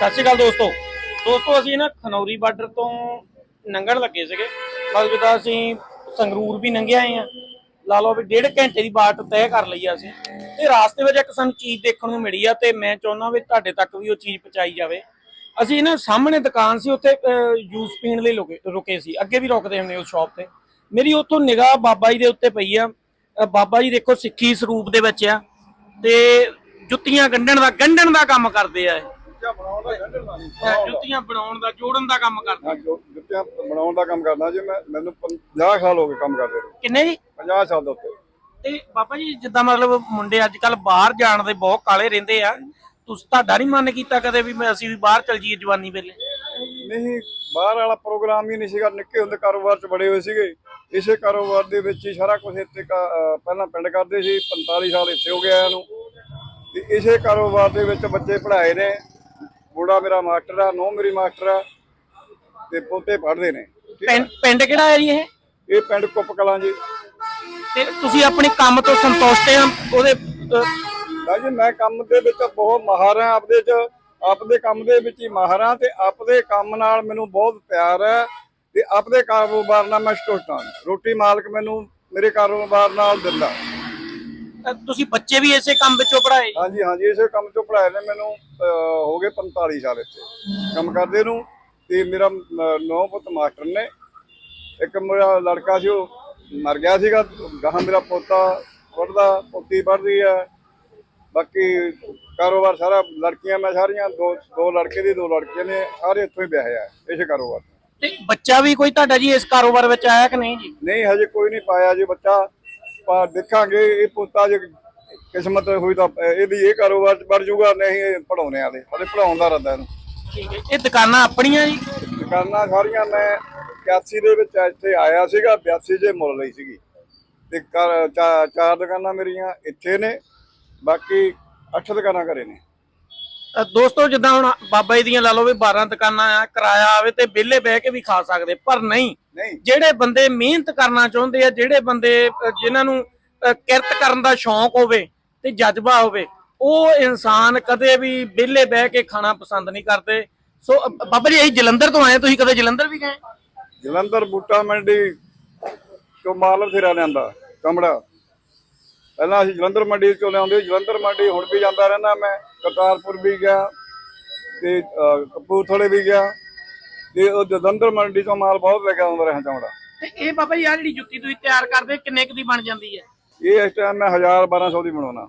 ਸਤਿ ਸ਼੍ਰੀ ਅਕਾਲ ਦੋਸਤੋ। ਦੋਸਤੋ, ਅਸੀਂ ਨਾ ਖਨੌਰੀ ਬਾਰਡਰ ਤੋਂ ਨੰਗਣ ਲੱਗੇ ਸੀਗੇ। ਮਤਲਬ ਜਿੱਦਾਂ ਅਸੀਂ ਸੰਗਰੂਰ ਵੀ ਲੰਘੇ ਆਏ ਆ ਲਾ ਲਓ ਵੀ ਡੇਢ ਘੰਟੇ ਦੀ ਬਾਟ ਤੈਅ ਕਰ ਲਈ ਆ ਅਸੀਂ। ਤੇ ਰਾਸਤੇ ਵਿੱਚ ਇੱਕ ਸਾਨੂੰ ਚੀਜ਼ ਦੇਖਣ ਨੂੰ ਮਿਲੀ ਆ ਤੇ ਮੈਂ ਚਾਹੁੰਦਾ ਵੀ ਤੁਹਾਡੇ ਤੱਕ ਵੀ ਉਹ ਚੀਜ਼ ਪਹੁੰਚਾਈ ਜਾਵੇ। ਅਸੀਂ ਨਾ ਸਾਹਮਣੇ ਦੁਕਾਨ ਸੀ, ਉੱਥੇ ਜੂਸ ਪੀਣ ਲਈ ਰੁਕੇ ਸੀ। ਅੱਗੇ ਵੀ ਰੁਕਦੇ ਹੁੰਦੇ ਉਸ ਸ਼ਾਪ ਤੇ। ਮੇਰੀ ਉੱਥੋਂ ਨਿਗਾਹ ਬਾਬਾ ਜੀ ਦੇ ਉੱਤੇ ਪਈ ਆ। ਬਾਬਾ ਜੀ ਦੇਖੋ ਸਿੱਖੀ ਸਰੂਪ ਦੇ ਵਿੱਚ ਆ। ਤੇ ਜੁੱਤੀਆਂ ਗੰਢਣ ਦਾ ਗੰਢਣ ਦਾ ਕੰਮ ਕਰਦੇ ਆ ਇਹ। ਜੁੱਤੀਆਂ ਬਣਾਉਣ ਦਾ ਗੰਢਣ ਦਾ ਨਹੀਂ ਅ, ਜੁੱਤੀਆਂ ਬਣਾਉਣ ਦਾ ਜੋੜਨ ਦਾ ਕੰਮ ਕਰਦੇ। ਹਾਂ ਜੋ ਜੁੱਤੀਆਂ ਬਣਾਉਣ ਦਾ ਕੰਮ ਕਰਦਾ ਜੀ ਮੈਂ ਮੈਨੂੰ 50 ਸਾਲ ਹੋ ਗਏ ਕੰਮ ਕਰਦੇ ਨੂੰ। ਕਿੰਨੇ ਜੀ? 50 ਸਾਲ ਦੇ ਉੱਤੇ। ਤੇ ਬਾਬਾ ਜੀ ਜਿੱਦਾਂ ਮਤਲਬ ਮੁੰਡੇ ਅੱਜ ਕੱਲ ਬਾਹਰ ਜਾਣ ਦੇ ਬਹੁਤ ਕਾਲੇ ਰਹਿੰਦੇ ਆ ਤੁਸੀਂ ਤੁਹਾਡਾ ਨਹੀਂ ਮਨ ਕੀਤਾ ਕਦੇ ਵੀ ਮੈਂ ਅਸੀਂ ਵੀ ਬਾਹਰ ਚਲ ਜਾਈਏ ਜਵਾਨੀ ਵੇਲੇ? ਨਹੀਂ ਬਾਹਰ ਵਾਲਾ ਪ੍ਰੋਗਰਾਮ ਹੀ ਨਹੀਂ ਸੀਗਾ ਨਿੱਕੇ ਹੁੰਦੇ ਕਾਰੋਬਾਰ 'ਚ ਬੜੇ ਹੋਏ ਸੀਗੇ। ਇਸੇ ਕਾਰੋਬਾਰ ਦੇ ਵਿੱਚ ਹੀ ਸਾਰਾ ਕੁਝ ਇੱਥੇ ਕਾ- ਅਹ ਪਹਿਲਾਂ ਪਿੰਡ ਕਰਦੇ ਸੀ 45 ਸਾਲ ਇੱਥੇ ਹੋ ਗਿਆ ਇਹਨੂੰ। ਤੇ ਇਸੇ ਕਾਰੋਬਾਰ ਦੇ ਵਿੱਚ ਬੱਚੇ ਪੜ੍ਹਾਏ ਨੇ। ਬੁੜਾ ਮੇਰਾ ਮਾਸਟਰ ਆ ਨੋ ਮੇਰੀ ਮਾਸਟਰ ਆ ਤੇ ਪੋਤੇ ਪੜ੍ਹਦੇ ਨੇ। ਠੀਕ ਆ? ਪਿੰਡ ਪਿੰਡ ਕਿਹੜਾ ਹੈ ਜੀ ਇਹ? ਇਹ ਪਿੰਡ ਕੁੱਪ ਕਲਾਂ ਜੀ। ਤੇ ਤੁਸੀਂ ਆਪਣੇ ਕੰਮ ਤੋਂ ਸੰਤੁਸ਼ਟ ਆ ਉਹਦੇ ਅ, ਜੀ ਮੈਂ ਕੰਮ ਦੇ ਵਿੱਚ ਬਹੁਤ ਮਾਹਰ ਹਾਂ ਆਪਦੇ ਚ। ਆਪਦੇ ਕੰਮ ਦੇ ਵਿੱਚ ਹੀ ਮਾਹਰ ਹਾਂ ਤੇ ਆਪਦੇ ਕੰਮ ਨਾਲ ਮੈਨੂੰ ਬਹੁਤ ਪਿਆਰ ਹੈ ਤੇ ਆਪਦੇ ਕਾਰੋਬਾਰ ਨਾਲ ਮੈਂ ਸੰਤੁਸ਼ਟ ਹਾਂ ਰੋਟੀ ਮਾਲਕ ਮੈਨੂੰ ਮੇਰੇ ਕਾਰੋਬਾਰ ਨਾਲ ਦਿੰਦਾ। ਅ, ਤੁਸੀਂ ਬੱਚੇ ਵੀ ਇਸੇ ਕੰਮ ਵਿੱਚੋਂ ਪੜਾਏ ਹਾਂਜੀ ਹਾਂਜੀ ਇਸੇ ਕੰਮ ਚੋਂ ਪੜਾਏ ਨੇ ਮੈਨੂੰ ਅਹ, ਹੋ ਗਏ 45 ਸਾਲ ਇੱਥੇ। ਕੰਮ ਕਰਦੇ ਨੂੰ ਤੇ ਮੇਰਾ ਨੌ ਪੁੱਤ ਮਾਸਟਰ ਨੇ। ਇੱਕ ਮੇਰਾ ਲੜਕਾ ਸੀ ਉਹ ਮਰ ਗਿਆ ਸੀਗਾ। ਗਾਹਾਂ ਮੇਰਾ ਪੋਤਾ ਪੜਦਾ ਪੋਤੀ ਪੜਦੀ ਹੈ। ਬਾਕੀ ਕਾਰੋਬਾਰ ਸਾਰਾ ਲੜਕੀਆਂ ਮੈਂ ਸਾਰੀਆਂ ਦੋ ਦੋ ਲੜਕੇ ਦੀ ਦੋ ਲੜਕੇ ਨੇ ਸਾਰੇ ਇੱਥੋਂ ਹੀ ਵਿਆਹੇ ਆ ਇਸੇ ਕਾਰੋਬਾਰ ਤੇ ਬੱਚਾ ਵੀ ਕੋਈ ਤੁਹਾਡਾ ਜੀ ਇਸ ਕਾਰੋਬਾਰ ਵਿੱਚ ਆਇਆ ਕਿ ਨਹੀਂ ਜੀ? ਨਹੀਂ ਹਜੇ ਕੋਈ ਨਹੀਂ ਪਾਇਆ ਜੀ ਬੱਚਾ ਪਰ ਦੇਖਾਂਗੇ ਇਹ ਪੋਤਾ ਜੇ ਕਿਸਮਤ ਹੋਈ ਤਾਂ ਇਹਦੀ ਇਹ ਕਾਰੋਬਾਰ ਚ ਵੜ ਜਾਊਗਾ ਨਹੀਂ ਇਹ ਪੜਾਉਣੇ ਵਾਲੇ ਹਲੇ ਪੜਾਉਣ ਦਾ ਰੱਦਾ ਇਹਨੂੰ। ਠੀਕ ਹੈ। ਇਹ ਦੁਕਾਨਾਂ ਆਪਣੀਆਂ ਜੀ? ਦੁਕਾਨਾਂ ਸਾਰੀਆਂ ਮੈਂ 81 ਦੇ ਵਿੱਚ ਇੱਥੇ ਆਇਆ ਸੀਗਾ 82 ਜੇ ਮੁੱਲ ਲਈ ਸੀਗੀ। ਤੇ ਚਾਰ ਦੁਕਾਨਾਂ ਮੇਰੀਆਂ ਇੱਥੇ ਨੇ ਬਾਕੀ ਅੱਠ ਦੁਕਾਨਾਂ ਘਰੇ ਨੇ। ਦੋਸਤੋ ਜਿੱਦਾਂ ਹੁਣ ਬਾਬਾ ਜੀ ਦੀਆਂ ਲਾ ਲਓ ਵੀ 12 ਦੁਕਾਨਾਂ ਆ ਕਿਰਾਇਆ ਆਵੇ ਤੇ ਵਿਹਲੇ ਬਹਿ ਕੇ ਵੀ ਖਾ ਸਕਦੇ ਪਰ ਨਹੀਂ। ਜਿਹੜੇ ਬੰਦੇ ਮਿਹਨਤ ਕਰਨਾ ਚਾਹੁੰਦੇ ਆ ਜਿਹੜੇ ਬੰਦੇ ਜਿਨ੍ਹਾਂ ਨੂੰ ਕਿਰਤ ਕਰਨ ਦਾ ਸ਼ੌਂਕ ਹੋਵੇ ਤੇ ਜਜ਼ਬਾ ਹੋਵੇ ਉਹ ਇਨਸਾਨ ਕਦੇ ਵੀ ਵਿਹਲੇ ਬਹਿ ਕੇ ਖਾਣਾ ਪਸੰਦ ਨਹੀਂ ਕਰਦੇ। ਸੋ ਬਾਬਾ ਜੀ ਅਸੀਂ ਜਲੰਧਰ ਤੋਂ ਆਏ ਤੁਸੀਂ ਕਦੇ ਜਲੰਧਰ ਵੀ ਗਏ? ਜਲੰਧਰ ਬੂਟਾ ਮੰਡੀ ਤੋਂ ਮਾਲ ਬਥੇਰਾ ਲਿਆਂਦਾ ਕਮੜਾ। ਪਹਿਲਾਂ ਅਸੀਂ ਜਲੰਧਰ ਮੰਡੀ ਚੋਂ ਲਿਆਉਂਦੇ। ਜਲੰਧਰ ਮੰਡੀ ਹੁਣ ਵੀ ਜਾਂਦਾ ਰਹਿੰਦਾ ਮੈਂ। ਕਰਤਾਰਪੁਰ ਵੀ ਗਿਆ ਤੇ ਕਪੂਰਥਲੇ ਵੀ ਗਿਆ ਤੇ ਉਹ ਜਲੰਧਰ ਮੰਡੀ ਤੋਂ ਮਾਲ ਬਹੁਤ ਲੈ ਕੇ ਆਉਂਦਾ ਰਿਹਾ ਚਮੜਾ ਤੇ ਇਹ ਬਾਬਾ ਜੀ ਆ ਜਿਹੜੀ ਜੁੱਤੀ ਤੁਸੀਂ ਤਿਆਰ ਕਰਦੇ ਕਿੰਨੇ ਕੁ ਦੀ ਬਣ ਜਾਂਦੀ ਹੈ? ਇਹ ਇਸ ਟਾਈਮ ਮੈਂ 1000 1200 ਦੀ ਬਣਾਉਣਾ।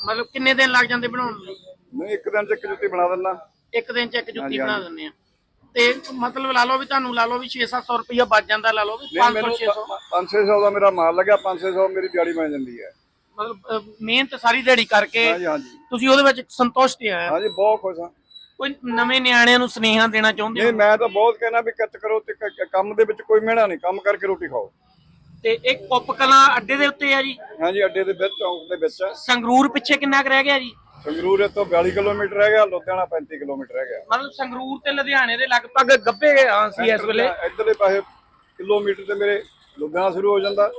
ਮਤਲਬ ਕਿੰਨੇ ਦਿਨ ਲੱਗ ਜਾਂਦੇ ਬਣਾਉਣ ਲਈ ਨਹੀਂ ਇੱਕ ਦਿਨ ਚ ਇੱਕ ਜੁੱਤੀ ਬਣਾ ਦਿੰਦਾ। ਇੱਕ ਦਿਨ ਚ ਇੱਕ ਜੁੱਤੀ ਬਣਾ। ਦਿੰਦੇ ਆ। ਤੇ ਮਤਲਬ ਲਾ ਲਓ ਵੀ ਤੁਹਾਨੂੰ ਲਾ ਲਓ ਵੀ 6-700 ਰੁਪਇਆ ਬਚ ਜਾਂਦਾ ਲਾ ਲਓ ਵੀ ਨਹੀਂ 500 ਮੈਨੂੰ 600 500 ਦਾ ਮੇਰਾ ਮਾਲ ਲੱਗਿਆ 500 ਮੇਰੀ ਦਿਹਾੜੀ ਬਣ ਜਾਂਦੀ ਹੈ। ਮਤਲਬ ਮਿਹਨਤ ਸਾਰੀ ਦਿਹਾੜੀ ਕਰਕੇ ਹਾਂਜੀ ਹਾਂਜੀ। ਤੁਸੀਂ ਉਹਦੇ ਵਿੱਚ ਸੰਤੁਸ਼ਟ ਆ ਹਾਂਜੀ ਬਹੁਤ ਖੁਸ਼ ਹਾਂ। ਕੋਈ ਨਵੇਂ ਨਿਆਣਿਆਂ ਨੂੰ ਸੁਨੇਹਾ ਦੇਣਾ ਚਾਹੁੰਦੇ ਨਹੀਂ ਹੋ? ਮੈਂ ਤਾਂ ਬਹੁਤ ਕਹਿਣਾ ਵੀ ਕਿੱਤ ਕਰੋ ਤੇ ਕ- ਕੰਮ ਦੇ ਵਿੱਚ ਕੋਈ ਮਿਹਣਾ ਨਹੀਂ ਕੰਮ ਕਰਕੇ ਰੋਟੀ ਖਾਓ। ਤੇ ਇਹ ਕੁੱਪ ਕਲਾਂ ਅੱਡੇ ਦੇ ਉੱਤੇ ਆ ਜੀ? ਹਾਂਜੀ ਅੱਡੇ ਦੇ ਵਿੱਚ ਚੌਂਕ ਦੇ ਵਿੱਚ। ਸੰਗਰੂਰ ਪਿੱਛੇ ਕਿੰਨਾ ਕੁ ਰਹਿ ਗਿਆ ਜੀ? ਸੰਗਰੂਰ ਇੱਥੋਂ 42 ਕਿਲੋਮੀਟਰ ਰਹਿ ਗਿਆ ਲੁਧਿਆਣਾ 35 ਕਿਲੋਮੀਟਰ ਰਹਿ ਗਿਆ। ਮਤਲਬ ਸੰਗਰੂਰ ਤੇ ਲੁਧਿਆਣੇ ਦੇ ਲਗਭਗ ਗੱਭੇ ਹਾਂ ਸੀ ਇਸ ਵੇਲੇ। ਇੱਧਰਲੇ ਪਾਸੇ ਕਿਲੋਮੀਟਰ ਤੇ ਮੇਰੇ ਲੁਧਿਆਣਾ ਸ਼ੁਰੂ ਹੋ ਜਾਂਦਾ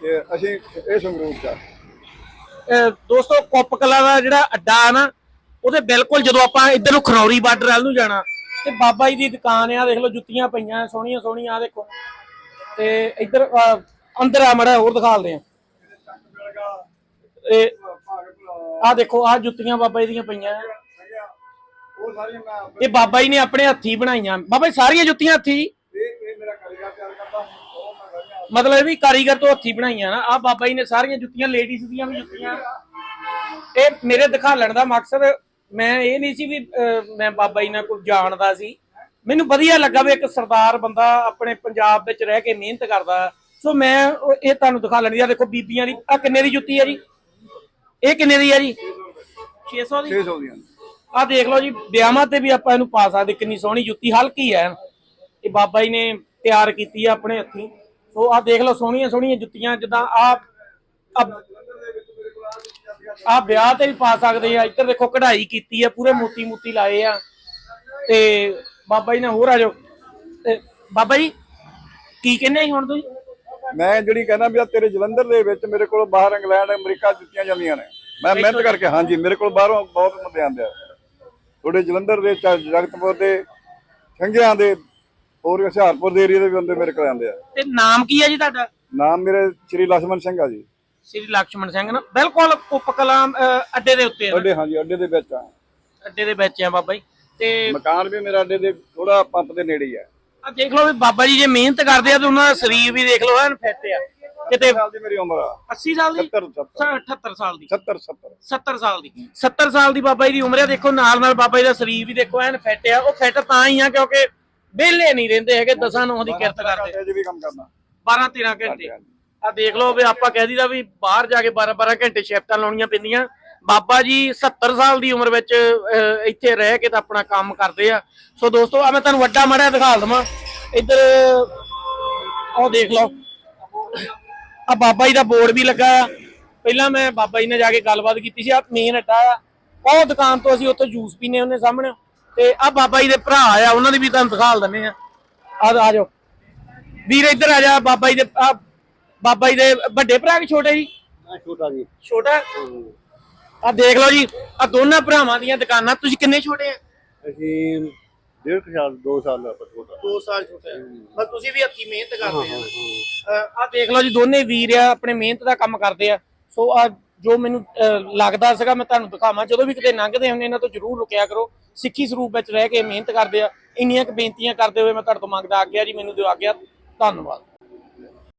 ਤੇ ਅਸੀਂ ਇਹ ਸੰਗਰੂਰ ਚ ਆ। ਦੋਸਤੋ ਕੁੱਪ ਕਲਾਂ ਦਾ ਜਿਹੜਾ ਅੱਡਾ ਆ ਨਾ ਉਹਦੇ ਬਿਲਕੁਲ ਜਦੋਂ ਆਪਾਂ ਇੱਧਰ ਨੂੰ ਖਨੌਰੀ ਬਾਰਡਰ ਵੱਲ ਨੂੰ ਜਾਣਾ ਤੇ ਬਾਬਾ ਜੀ ਦੀ ਦੁਕਾਨ ਆ ਦੇਖ ਲਓ ਜੁੱਤੀਆਂ ਪਈਆਂ ਸੋਹਣੀਆਂ ਸੋਹਣੀਆਂ ਆ ਦੇਖੋ। ਤੇ ਇੱਧਰ ਅੰਦਰ ਆ ਮੜਾ ਹੋਰ ਦਿਖਾਲਦੇ ਆ। ਇਹ ਆ ਦੇਖੋ ਆ ਜੁੱਤੀਆਂ ਬਾਬਾ ਜੀ ਦੀਆਂ ਪਈਆਂ ਇਹ ਬਾਬਾ ਜੀ ਨੇ ਆਪਣੇ ਹੱਥੀ ਬਣਾਈਆਂ। ਬਾਬਾ ਜੀ ਸਾਰੀਆਂ ਜੁੱਤੀਆਂ ਹੱਥੀ ਇਹ ਇਹ ਮੇਰਾ ਕਾਰੀਗਰ ਤਿਆਰ ਕਰਦਾ ਉਹ ਮੈਂ ਸਾਰੀਆਂ ਮਤਲਬ ਇਹ ਵੀ ਕਾਰੀਗਰ ਤੋਂ ਹੱਥੀ ਬਣਾਈਆਂ ਨਾ। ਆ ਬਾਬਾ ਜੀ ਨੇ ਸਾਰੀਆਂ ਜੁੱਤੀਆਂ ਲੇਡੀਜ਼ ਦੀਆਂ ਵੀ ਜੁੱਤੀਆਂ। ਇਹ ਮੇਰੇ ਦਿਖਾਲਣ ਦਾ ਮਕਸਦ ਮੈਂ ਇਹ ਨਹੀਂ ਸੀ ਵੀ ਮੈਂ ਬਾਬਾ ਜੀ ਨਾਲ ਕੋਈ ਜਾਣਦਾ ਸੀ। ਮੈਨੂੰ ਵਧੀਆ ਲੱਗਾ ਵੀ ਇੱਕ ਸਰਦਾਰ ਬੰਦਾ ਆਪਣੇ ਪੰਜਾਬ ਵਿੱਚ ਰਹਿ ਕੇ ਮਿਹਨਤ ਕਰਦਾ। ਸੋ ਮੈਂ ਇਹ ਤੁਹਾਨੂੰ ਦਿਖਾਲਣ ਦੀ ਆ ਦੇਖੋ ਬੀਬੀਆਂ ਦੀ ਆ ਕਿੰਨੇ ਦੀ ਜੁੱਤੀ ਹੈ ਜੀ? ਇਹ ਕਿੰਨੇ ਦੀ ਹੈ ਜੀ? 600 ਦੀ? 600 ਦੀਆਂ ਆ ਦੇਖ ਲਓ ਜੀ ਵਿਆਹਾਂ ਤੇ ਵੀ ਆਪਾਂ ਇਹਨੂੰ ਪਾ ਸਕਦੇ। ਕਿੰਨੀ ਸੋਹਣੀ ਜੁੱਤੀ ਹਲਕੀ ਹੈ। ਇਹ ਬਾਬਾ ਜੀ ਨੇ ਤਿਆਰ ਕੀਤੀ ਆ ਆਪਣੇ ਹੱਥੀਂ। ਸੋ ਆ ਦੇਖ ਲਓ ਸੋਹਣੀਆਂ ਸੋਹਣੀਆਂ ਜੁੱਤੀਆਂ ਜਿੱਦਾਂ ਆ ਆ ਵਿਆਹ ਤੇ ਵੀ ਪਾ ਸਕਦੇ ਆ। ਇੱਧਰ ਦੇਖੋ ਕਢਾਈ ਕੀਤੀ ਆ ਪੂਰੇ ਮੋਤੀ ਮੋਤੀ ਲਾਏ ਆ। ਤੇ ਬਾਬਾ ਜੀ ਨੇ ਹੋਰ ਆ ਜਾਓ। ਤੇ ਬਾਬਾ ਜੀ ਕੀ ਕਹਿੰਦੇ ਹੁਣ ਤੁਸੀਂ? ਮੈਂ ਜਿਹੜੀ ਕਹਿੰਦਾ ਵੀ ਆ ਤੇਰੇ ਜਲੰਧਰ ਦੇ ਵਿੱਚ ਮੇਰੇ ਕੋਲ ਬਾਹਰ ਇੰਗਲੈਂਡ ਅਮਰੀਕਾ ਜੁੱਤੀਆਂ ਜਾਂਦੀਆਂ ਨੇ। ਮੈਂ ਮਿਹਨਤ ਕਰਕੇ ਹਾਂਜੀ ਮੇਰੇ ਕੋਲ ਬਾਹਰੋਂ ਬਹੁਤ ਬੰਦੇ ਆਉਂਦੇ ਆ। ਤੁਹਾਡੇ ਜਲੰਧਰ ਦੇ ਜਗਤਪੁਰ ਦੇ ਸੰਘਿਆਂ ਦੇ ਹੋਰ ਹੁਸ਼ਿਆਰਪੁਰ ਦੇ ਏਰੀਆ ਦੇ ਵੀ ਬੰਦੇ ਮੇਰੇ ਕੋਲ ਆਉਂਦੇ ਆ। ਤੇ ਨਾਮ ਕੀ ਹੈ ਜੀ ਤੁਹਾਡਾ? ਨਾਮ ਮੇਰੇ ਸ਼੍ਰੀ ਲక్ష్మణ ਸਿੰਘ ਆ ਜੀ। ਸ਼੍ਰੀ ਲక్ష్మణ ਸਿੰਘ ਨਾ। ਬਿਲਕੁਲ ਉਪਕਲਾ ਅੱਡੇ ਦੇ ਉੱਤੇ ਅੱਡੇ ਹਾਂਜੀ ਅੱਡੇ ਦੇ ਵਿੱਚ ਆ। ਅੱਡੇ ਦੇ ਵਿੱਚ ਆ ਬਾਬਾ ਜੀ। ਤੇ ਮਕਾਨ ਵੀ ਮੇਰਾ ਅੱਡੇ ਦੇ ਥੋੜਾ ਪੰਪ ਦੇ ਨੇੜੇ ਹੀ ਆ। ਆ ਦੇਖ ਲਓ ਵੀ ਬਾਬਾ ਜੀ ਜੇ ਮਿਹਨਤ ਕਰਦੇ ਆ ਤੇ ਉਹਨਾਂ ਦਾ ਸਰੀਰ ਵੀ ਦੇਖ ਲਓ ਐਨ ਫਿੱਟ ਆ। ਕਿਤੇ ਸਾਲ ਦੀ ਮੇਰੀ ਉਮਰ ਆ। 80 ਸਾਲ ਦੀ? 70 ਸਾਲ ਦੀ। 70 70 ਸਾਲ ਦੀ। 70 ਸਾਲ ਦੀ ਬਾਬਾ ਜੀ ਦੀ ਉਮਰ ਆ। ਦੇਖੋ ਨਾਲ ਨਾਲ ਬਾਬਾ ਜੀ ਦਾ ਸਰੀਰ ਵੀ ਦੇਖੋ ਐਨ ਫਿੱਟ ਆ। ਉਹ ਫਿੱਟ ਤਾਂ ਹੀ ਆ ਕਿਉਂਕਿ ਵਿਹਲੇ ਨਹੀਂ ਰਹਿੰਦੇ ਹੈਗੇ ਦਸਾਂ ਨੌਂ ਦੀ ਕਿਰਤ ਕਰਦੇ। ਅਜੇ ਵੀ ਕੰਮ ਕਰਨਾ। 12 13 ਘੰਟੇ। ਆ ਦੇਖ ਲਓ ਵੀ ਆਪਾਂ ਕਹਿ ਦਈਦਾ ਵੀ ਬਾਹਰ ਜਾ ਕੇ 12 12 ਘੰਟੇ ਸ਼ਿਫਟਾਂ ਲਾਉਣੀਆਂ ਪੈਂਦੀਆਂ। ਬਾਬਾ ਜੀ 70 ਸਾਲ ਦੀ ਉਮਰ ਵਿੱਚ ਇੱਥੇ ਰਹਿ ਕੇ ਤਾਂ ਆਪਣਾ ਕੰਮ ਕਰਦੇ ਆ। ਸੋ ਦੋਸਤੋ ਆ ਮੈਂ ਤੁਹਾਨੂੰ ਵੱਡਾ ਮੜਿਆ ਦਿਖਾ ਦਵਾਂ। ਇੱਧਰ ਆਹ ਦੇਖ ਲਓ। ਆ ਬਾਬਾ ਜੀ ਦਾ ਬੋਰਡ ਵੀ ਲੱਗਾ ਆ। ਪਹਿਲਾਂ ਮੈਂ ਬਾਬਾ ਜੀ ਨਾਲ ਜਾ ਕੇ ਗੱਲਬਾਤ ਕੀਤੀ ਸੀ। ਆ ਮੇਨ ਅੱਡਾ ਆ। ਉਹ ਦੁਕਾਨ ਤੋਂ ਅਸੀਂ ਉੱਥੇ ਜੂਸ ਪੀਨੇ ਉਹਨੇ ਸਾਹਮਣੇ। ਤੇ ਆ ਬਾਬਾ ਜੀ ਦੇ ਭਰਾ ਆ ਉਹਨਾਂ ਦੀ ਵੀ ਤੁਹਾਨੂੰ ਦਿਖਾ ਦਿੰਦੇ ਆ ਆ ਆ ਜਾਓ। ਵੀਰ ਇੱਧਰ ਆ ਜਾ ਬਾਬਾ ਜੀ ਦੇ ਆ ਬਾਬਾ ਜੀ ਦੇ ਵੱਡੇ ਭਰਾ ਕਿ ਛੋਟੇ ਜੀ? ਛੋਟਾ ਜੀ। ਛੋਟਾ? ਆ ਦੇਖ ਲਓ ਜੀ ਆ ਦੋਨਾਂ ਭਰਾਵਾਂ ਦੀਆਂ ਦੁਕਾਨਾਂ ਤੁਸੀਂ ਕਿੰਨੇ ਛੋਟੇ ਆ? ਅਸੀਂ ਡੇਢ ਕੁ ਸਾਲ 2 ਸਾਲ ਦਾ ਛੋਟਾ। 2 ਸਾਲ ਛੋਟੇ ਬਸ ਤੁਸੀਂ ਵੀ ਹੱਥੀ ਮਿਹਨਤ ਕਰਦੇ ਆ। ਆ ਦੇਖ ਲਓ ਜੀ ਦੋਨੇ ਵੀਰ ਆ ਆਪਣੇ ਮਿਹਨਤ ਦਾ ਕੰਮ ਕਰਦੇ ਆ। ਸੋ ਆ ਜੋ ਮੈਨੂੰ ਅਹ, ਲੱਗਦਾ ਸੀਗਾ ਮੈਂ ਤੁਹਾਨੂੰ ਦਿਖਾਵਾਂ। ਜਦੋਂ ਵੀ ਕਿਤੇ ਲੰਘਦੇ ਹੁੰਦੇ ਇਹਨਾਂ ਤੋਂ ਜਰੂਰ ਰੁਕਿਆ ਕਰੋ। ਸਿੱਖੀ ਸਰੂਪ ਵਿੱਚ ਰਹਿ ਕੇ ਮਿਹਨਤ ਕਰਦੇ ਆ। ਇੰਨੀਆਂ ਕੁ ਬੇਨਤੀਆਂ ਕਰਦੇ ਹੋਏ ਮੈਂ ਤੁਹਾਡੇ ਤੋਂ ਮੰਗਦਾ ਆ ਗਿਆ ਜੀ ਮੈਨੂੰ ਦਿਓ ਆ ਗਿਆ ਧੰਨਵਾਦ।